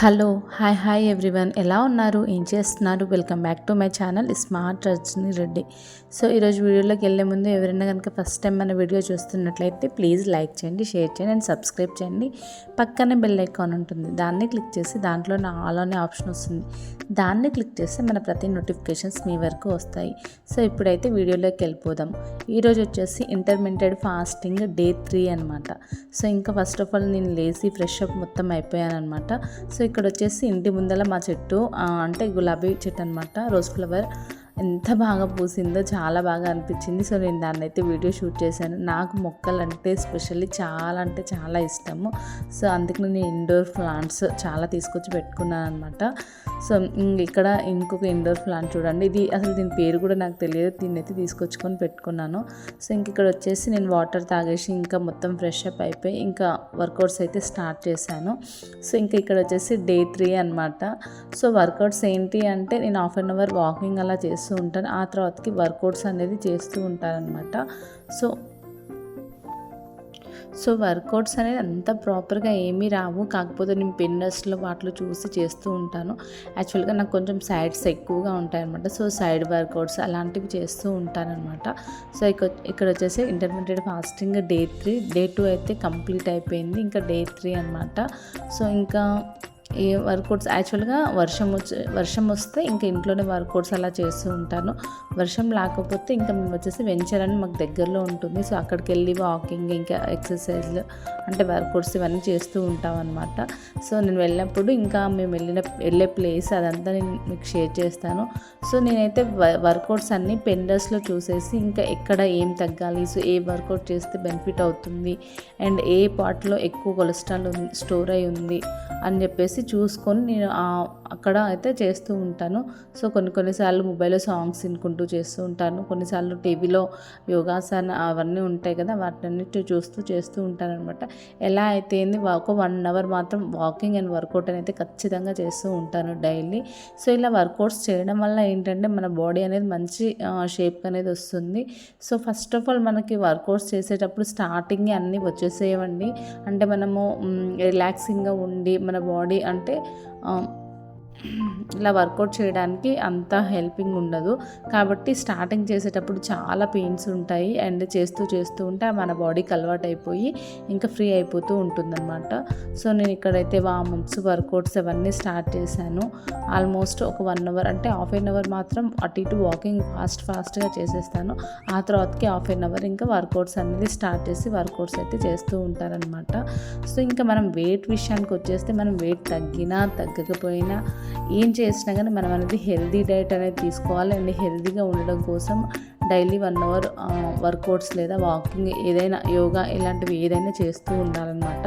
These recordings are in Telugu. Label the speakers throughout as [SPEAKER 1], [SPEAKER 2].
[SPEAKER 1] Hello hi hi everyone. ఎలా ఉన్నారు? ఏం చేస్తున్నారు? Welcome back to my channel smart Rajani Reddy. So ఈరోజు వీడియోలోకి వెళ్ళే ముందు ఎవరైనా కనుక ఫస్ట్ టైం మన వీడియో చూస్తున్నట్లయితే ప్లీజ్ లైక్ చేయండి షేర్ చేయండి అండ్ సబ్స్క్రైబ్ చేయండి. పక్కనే బెల్ ఐకాన్ ఉంటుంది. దాన్ని క్లిక్ చేసి దాంట్లో నా ఆల్ అనే ఆప్షన్ వస్తుంది. దాన్ని క్లిక్ చేస్తే మన ప్రతి నోటిఫికేషన్స్ మీ వరకు వస్తాయి. సో ఇప్పుడైతే వీడియోలోకి వెళ్ళిపోదాం. ఈరోజు వచ్చేసి ఇంటర్మీడియట్ ఫాస్టింగ్ డే త్రీ అనమాట సో ఇంకా ఫస్ట్ ఆఫ్ ఆల్ నేను లేచి ఫ్రెష్ అప్ మొత్తం అయిపోయాను అనమాట సో ఇక్కడ వచ్చేసి ఇంటి ముందర మా చెట్టు ఆ, అంటే గులాబీ చెట్టు అనమాట రోజ్ ఫ్లవర్. ఎంత బాగా పూసిందో చాలా బాగా అనిపించింది. సో నేను దాన్ని అయితే వీడియో షూట్ చేశాను. నాకు మొక్కలు అంటే స్పెషల్లీ చాలా అంటే చాలా ఇష్టము. సో అందుకని నేను ఇండోర్ ప్లాంట్స్ చాలా తీసుకొచ్చి పెట్టుకున్నాను అనమాట సో ఇక్కడ ఇంకొక ఇండోర్ ప్లాంట్ చూడండి. ఇది అసలు దీని పేరు కూడా నాకు తెలియదు. దీన్ని అయితే తీసుకొచ్చుకొని పెట్టుకున్నాను. సో ఇంక ఇక్కడ వచ్చేసి నేను వాటర్ తాగేసి ఇంకా మొత్తం ఫ్రెష్ అప్ అయిపోయి ఇంకా వర్కౌట్స్ అయితే స్టార్ట్ చేశాను. సో ఇంకా ఇక్కడ వచ్చేసి డే త్రీ అనమాట సో వర్కౌట్స్ ఏంటి అంటే నేను హాఫ్ అన్ అవర్ వాకింగ్ అలా చేస్తాను చేస్తూ ఉంటాను ఆ తర్వాతకి వర్కౌట్స్ అనేది చేస్తూ ఉంటారనమాట సో సో వర్కౌట్స్ అనేది అంత ప్రాపర్గా ఏమీ రావు. కాకపోతే నేను పిన్నర్స్లో వాటిలో చూసి చేస్తూ ఉంటాను. యాక్చువల్గా నాకు కొంచెం సైడ్స్ ఎక్కువగా ఉంటాయి అనమాట సో సైడ్ వర్కౌట్స్ అలాంటివి చేస్తూ ఉంటానన్నమాట. సో ఇక్కడ వచ్చేసి intermediate fasting day three day two అయితే కంప్లీట్ అయిపోయింది. ఇంకా డే త్రీ అనమాట సో ఇంకా ఈ వర్కౌట్స్ యాక్చువల్గా వర్షం వచ్చి వర్షం వస్తే ఇంకా ఇంట్లోనే వర్కౌట్స్ అలా చేస్తూ ఉంటాను. వర్షం లేకపోతే ఇంకా మేము వచ్చేసి వెంచర్ అని మాకు దగ్గరలో ఉంటుంది. సో అక్కడికి వెళ్ళి వాకింగ్ ఇంకా ఎక్సర్సైజ్లు అంటే వర్కౌట్స్ ఇవన్నీ చేస్తూ ఉంటాం అనమాట సో నేను వెళ్ళినప్పుడు ఇంకా మేము వెళ్ళిన వెళ్ళే ప్లేస్ అదంతా నేను మీకు షేర్ చేస్తాను. సో నేనైతే వర్కౌట్స్ అన్నీ పెండర్స్లో చూసేసి ఇంకా ఎక్కడ ఏం తగ్గాలి సో ఏ వర్కౌట్ చేస్తే బెనిఫిట్ అవుతుంది అండ్ ఏ పార్ట్లో ఎక్కువ కొలెస్ట్రాల్ ఉంది స్టోర్ అయి ఉంది అని చెప్పేసి చూసుకొని నేను అక్కడ అయితే చేస్తూ ఉంటాను. సో కొన్ని కొన్నిసార్లు మొబైల్లో సాంగ్స్ వినుకుంటూ చేస్తూ ఉంటాను. కొన్నిసార్లు టీవీలో యోగాసన అవన్నీ ఉంటాయి కదా వాటన్నిటి చూస్తూ చేస్తూ ఉంటాను అనమాట ఎలా అయితే ఒక వన్ అవర్ మాత్రం వాకింగ్ అండ్ వర్కౌట్ అనేది ఖచ్చితంగా చేస్తూ ఉంటాను డైలీ సో ఇలా వర్కౌట్స్ చేయడం వల్ల ఏంటంటే మన బాడీ అనేది మంచి షేప్ అనేది వస్తుంది. సో ఫస్ట్ ఆఫ్ ఆల్ మనకి వర్కౌట్స్ చేసేటప్పుడు స్టార్టింగ్ అన్నీ వచ్చేసేయండి అంటే మనము రిలాక్సింగ్గా ఉండి మన బాడీ అంటే ఇలా వర్కౌట్ చేయడానికి అంత హెల్పింగ్ ఉండదు. కాబట్టి స్టార్టింగ్ చేసేటప్పుడు చాలా పెయిన్స్ ఉంటాయి. అండ్ చేస్తూ చేస్తూ ఉంటే మన బాడీకి అలవాటు అయిపోయి ఇంకా ఫ్రీ అయిపోతూ ఉంటుందన్నమాట. సో నేను ఇక్కడైతే వామప్స్ వర్కౌట్స్ అవన్నీ స్టార్ట్ చేశాను. ఆల్మోస్ట్ ఒక వన్ అవర్ అంటే హాఫ్ ఎన్ అవర్ మాత్రం అటు ఇటు వాకింగ్ ఫాస్ట్ ఫాస్ట్గా చేసేస్తాను. ఆ తర్వాతకి హాఫ్ ఎన్ అవర్ ఇంకా వర్కౌట్స్ అనేది స్టార్ట్ చేసి వర్కౌట్స్ అయితే చేస్తూ ఉంటారనమాట సో ఇంకా మనం వెయిట్ విషయానికి వచ్చేస్తే మనం వెయిట్ తగ్గినా తగ్గకపోయినా ఏం చేసినా కానీ మనం అనేది హెల్దీ డైట్ అనేది తీసుకోవాలి అండ్ హెల్దీగా ఉండడం కోసం డైలీ వన్ అవర్ వర్కౌట్స్ లేదా వాకింగ్ ఏదైనా యోగా ఇలాంటివి ఏదైనా చేస్తూ ఉండాలన్నమాట.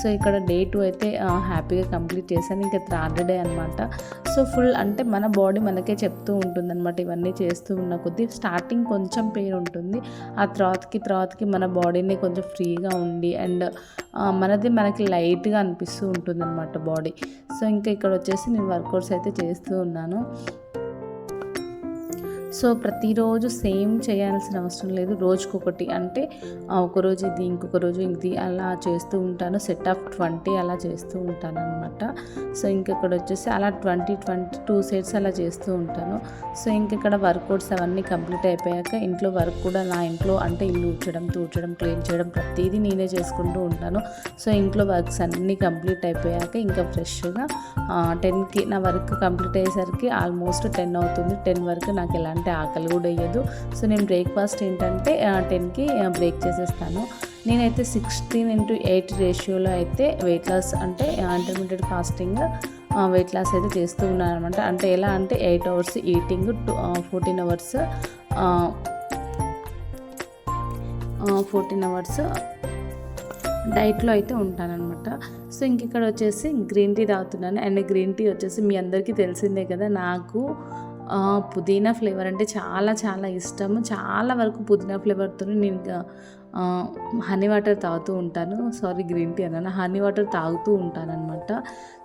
[SPEAKER 1] సో ఇక్కడ డే టూ అయితే హ్యాపీగా కంప్లీట్ చేశాను. ఇంకా థర్డ్ డే అనమాట సో ఫుల్ అంటే మన బాడీ మనకే చెప్తూ ఉంటుంది అనమాట ఇవన్నీ చేస్తూ ఉన్న కొద్దీ స్టార్టింగ్ కొంచెం పెయిన్ ఉంటుంది. ఆ తర్వాతకి తర్వాతకి మన బాడీని కొంచెం ఫ్రీగా ఉండి అండ్ మనది మనకి లైట్గా అనిపిస్తూ ఉంటుంది అనమాట బాడీ. సో ఇంకా ఇక్కడ వచ్చేసి నేను వర్కౌట్స్ అయితే చేస్తూ ఉన్నాను. సో ప్రతిరోజు సేమ్ చేయాల్సిన అవసరం లేదు. రోజుకొకటి అంటే ఒకరోజు ఇది ఇంకొక రోజు ఇది అలా చేస్తూ ఉంటాను. సెట్ ఆఫ్ ట్వంటీ అలా చేస్తూ ఉంటాను అనమాట సో ఇంకెక్కడ వచ్చేసి అలా ట్వంటీ ట్వంటీ టూ సెట్స్ అలా చేస్తూ ఉంటాను. సో ఇంకెక్కడ వర్కౌట్స్ అవన్నీ కంప్లీట్ అయిపోయాక ఇంట్లో వర్క్ కూడా నా ఇంట్లో అంటే ఇల్లు ఊడ్చడం తూడ్చడం క్లీన్ చేయడం ప్రతిదీ నేనే చేసుకుంటూ ఉంటాను. సో ఇంట్లో వర్క్స్ అన్నీ కంప్లీట్ అయిపోయాక ఇంకా ఫ్రెష్గా టెన్కి నా వర్క్ కంప్లీట్ అయ్యేసరికి ఆల్మోస్ట్ టెన్ అవుతుంది. టెన్ వరకు నాకు ఎలాంటి ఆకలి కూడా వేయదు. సో నేను బ్రేక్ఫాస్ట్ ఏంటంటే టెన్కి బ్రేక్ చేసేస్తాను. నేనైతే సిక్స్టీన్ ఇంటూ ఎయిట్ రేషియోలో అయితే వెయిట్ లాస్ అంటే ఇంటర్మీడియట్ ఫాస్టింగ్ వెయిట్ లాస్ అయితే చేస్తూ ఉన్నాను అనమాట అంటే ఎలా అంటే eight hours eating two fourteen hours fourteen hours డైట్లో అయితే ఉంటానన్నమాట. సో ఇంక ఇక్కడ వచ్చేసి గ్రీన్ టీ తాగుతున్నాను. అండ్ గ్రీన్ టీ వచ్చేసి మీ అందరికీ తెలిసిందే కదా నాకు పుదీనా ఫ్లేవర్ అంటే చాలా చాలా ఇష్టం చాలా వరకు పుదీనా ఫ్లేవర్తో నేను హనీ వాటర్ తాగుతూ ఉంటాను. సారీ గ్రీన్ టీ అన్నాను. హనీ వాటర్ తాగుతూ ఉంటాను అనమాట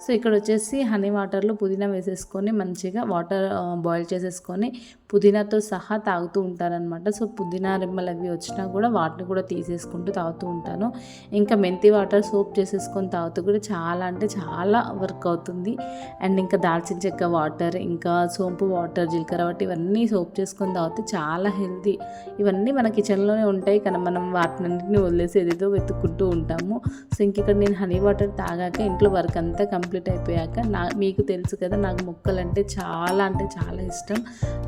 [SPEAKER 1] సో ఇక్కడ వచ్చేసి హనీ వాటర్లో పుదీనా వేసేసుకొని మంచిగా వాటర్ బాయిల్ చేసేసుకొని పుదీనాతో సహా తాగుతూ ఉంటారనమాట సో పుదీనా రెమ్మలు అవి వచ్చినా కూడా వాటిని కూడా తీసేసుకుంటూ తాగుతూ ఉంటాను. ఇంకా మెంతి వాటర్ సోప్ చేసేసుకొని తాగుతూ కూడా చాలా అంటే చాలా వర్క్ అవుతుంది. అండ్ ఇంకా దాల్చిన చెక్క వాటర్ ఇంకా సోంపు వాటర్ జీలకర్ర వాటి ఇవన్నీ సోప్ చేసుకొని తాగితే చాలా హెల్తీ. ఇవన్నీ మన కిచెన్లోనే ఉంటాయి. కానీ మనం వాటినన్నింటిని వదిలేసి ఏదేదో వెతుక్కుంటూ ఉంటాము. సో ఇంక ఇక్కడ నేను హనీ వాటర్ తాగాక ఇంట్లో వర్క్ అంతా కంప్లీట్ అయిపోయాక నా మీకు తెలుసు కదా నాకు మొక్కలు అంటే చాలా అంటే చాలా ఇష్టం.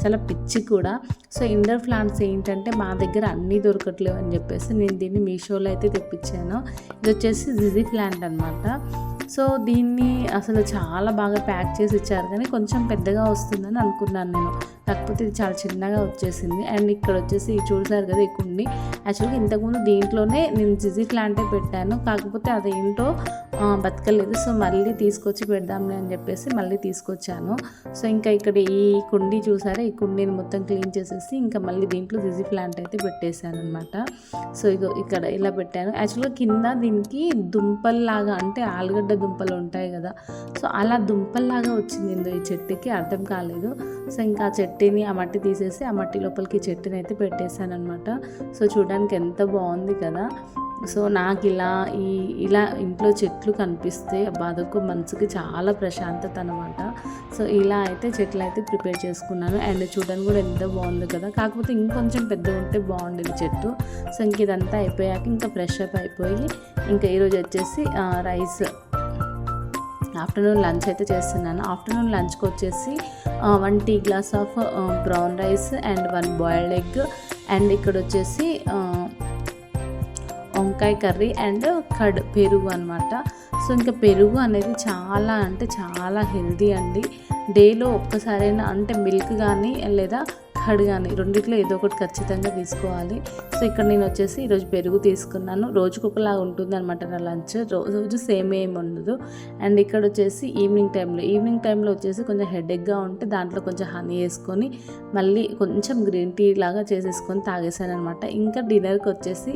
[SPEAKER 1] చాలా పిచ్చి కూడా. సో ఇండోర్ ప్లాంట్స్ ఏంటంటే మా దగ్గర అన్నీ దొరకట్లేవు అని చెప్పేసి నేను దీన్ని మీషోలో అయితే తెప్పించాను. ఇది వచ్చేసి జిజీ ప్లాంట్ అనమాట సో దీన్ని అసలు చాలా బాగా ప్యాక్ చేసి ఇచ్చారు. కానీ కొంచెం పెద్దగా వస్తుందని అనుకున్నాను నేను. కాకపోతే ఇది చాలా చిన్నగా వచ్చేసింది. అండ్ ఇక్కడ వచ్చేసి చూసారు కదా ఈ కుండి. యాక్చువల్గా ఇంతకుముందు దీంట్లోనే నేను జిజిట్ లాంటివి పెట్టాను. కాకపోతే అదేంటో బతకలేదు. సో మళ్ళీ తీసుకొచ్చి పెడదాంలే అని చెప్పేసి మళ్ళీ తీసుకొచ్చాను. సో ఇంకా ఇక్కడ ఈ కుండీ చూసారా? ఈ కుండీని మొత్తం క్లీన్ చేసేసి ఇంకా మళ్ళీ దీంట్లో జిజీ ప్లాంట్ అయితే పెట్టేశాను అనమాట సో ఇగో ఇక్కడ ఇలా పెట్టాను. యాక్చువల్గా కింద దీనికి దుంపల్లాగా అంటే ఆలుగడ్డ దుంపలు ఉంటాయి కదా. సో అలా దుంపల్లాగా వచ్చింది ఇందో ఈ చెట్టుకి అర్థం కాలేదు. సో ఇంకా ఆ చెట్టుని ఆ మట్టి తీసేసి ఆ మట్టి లోపలికి చెట్టుని అయితే పెట్టేశాను అనమాట సో చూడడానికి ఎంత బాగుంది కదా. సో నాకు ఇలా ఈ ఇలా ఇంట్లో చెట్లు కనిపిస్తే అదొక మనసుకి చాలా ప్రశాంతత అనమాట సో ఇలా అయితే చెట్లు అయితే ప్రిపేర్ చేసుకున్నాను. అండ్ చూడడానికి కూడా ఎంత బాగుంది కదా. కాకపోతే ఇంకొంచెం పెద్ద ఉంటే బాగుండేది చెట్టు. సో ఇంక ఇదంతా అయిపోయాక ఇంకా ఫ్రెష్ అప్ అయిపోయి ఇంకా ఈరోజు వచ్చేసి రైస్. ఆఫ్టర్నూన్ లంచ్ అయితే చేస్తున్నాను. ఆఫ్టర్నూన్ లంచ్కి వచ్చేసి one tea glass of brown rice and one boiled egg. And ఇక్కడ వచ్చేసి వంకాయ కర్రీ అండ్ కడ్ పెరుగు అనమాట సో ఇంకా పెరుగు అనేది చాలా అంటే చాలా హెల్దీ అండి. డేలో ఒక్కసారైనా అంటే మిల్క్ కానీ లేదా కర్డ్ కానీ రెండిట్లో ఏదో ఒకటి ఖచ్చితంగా తీసుకోవాలి. సో ఇక్కడ నేను వచ్చేసి ఈరోజు పెరుగు తీసుకున్నాను. రోజుకు ఒకలాగా ఉంటుంది అనమాట నా లంచ్. రోజు సేమ్ ఏమి ఉండదు. అండ్ ఇక్కడ వచ్చేసి ఈవినింగ్ టైంలో ఈవినింగ్ టైంలో వచ్చేసి కొంచెం హెడేక్గా ఉంటే దాంట్లో కొంచెం హనీ వేసుకొని మళ్ళీ కొంచెం గ్రీన్ టీ లాగా చేసేసుకొని తాగేసాను అనమాట ఇంకా డిన్నర్కి వచ్చేసి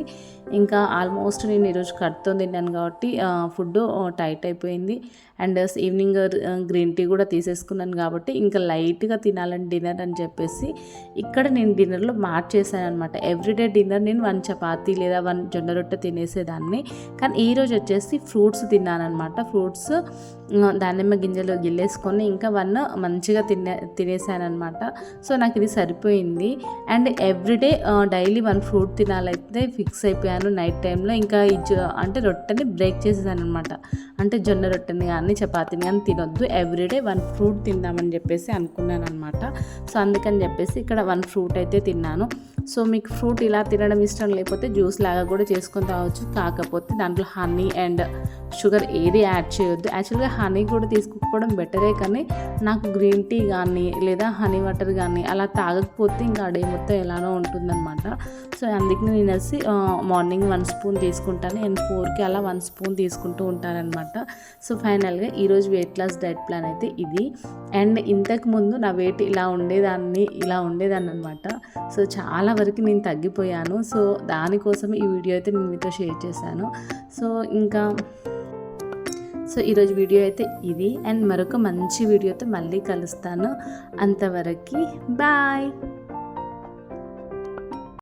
[SPEAKER 1] ఇంకా ఆల్మోస్ట్ నేను ఈరోజు కడుతూ తిన్నాను కాబట్టి ఫుడ్ టైట్ అయిపోయింది. అండ్ ఈవినింగ్ గ్రీన్ టీ కూడా తీసేసుకున్నాను కాబట్టి ఇంకా లైట్గా తినాలని డిన్నర్ అని చెప్పేసి ఇక్కడ నేను డిన్నర్లో మార్చేసాను అనమాట ఎవ్రీడే డిన్నర్ నేను వన్ చపాతీ లేదా వన్ జొన్న రొట్టె తినేసేదాన్ని. కానీ ఈరోజు వచ్చేసి ఫ్రూట్స్ తిన్నానమాట ఫ్రూట్స్ దానిమ్మ గింజలు గిల్లేసుకొని ఇంకా వన్ మంచిగా తినే తినేసానమాట సో నాకు ఇది సరిపోయింది. And everyday daily one fruit తినాలైతే fix అయిపోయాను నైట్ టైంలో. ఇంకా ఈ అంటే రొట్టెని బ్రేక్ చేసేసాను అనమాట అంటే జొన్న రొట్టెని కానీ చపాతీని కానీ తినొద్దు. ఎవ్రీడే వన్ ఫ్రూట్ తిందామని చెప్పేసి అనుకున్నాను అనమాట సో అందుకని చెప్పేసి ఇక్కడ ఇక్కడ వన్ ఫ్రూట్ అయితే తిన్నాను. సో మీకు ఫ్రూట్ ఇలా తినడం ఇష్టం లేకపోతే జ్యూస్ లాగా కూడా చేసుకొని తాగొచ్చు. కాకపోతే దాంట్లో హనీ అండ్ షుగర్ ఏది యాడ్ చేయొద్దు. యాక్చువల్గా హనీ కూడా తీసుకోకపోవడం బెటరే కానీ నాకు గ్రీన్ టీ కానీ లేదా హనీ వాటర్ కానీ అలా తాగకపోతే ఇంకా డే మొత్తం ఎలానో ఉంటుందన్నమాట. సో అందుకని నేను వచ్చి మార్నింగ్ వన్ స్పూన్ తీసుకుంటాను. అండ్ ఫోర్కి అలా వన్ స్పూన్ తీసుకుంటూ ఉంటానన్నమాట. సో ఫైనల్గా ఈరోజు వెయిట్ లాస్ డైట్ ప్లాన్ అయితే ఇది. అండ్ ఇంతకుముందు నా వెయిట్ ఇలా ఉండేదాన్ని ఇలా ఉండేదాన్ని అనమాట సో చాలా వరకు నేను తగ్గిపోయాను. సో దానికోసం ఈ వీడియో అయితే నేను మీతో షేర్ చేశాను. సో ఇంకా సో ఈరోజు వీడియో అయితే ఇది. అండ్ మరొక మంచి వీడియోతో మళ్ళీ కలుస్తాను. అంతవరకు బాయ్.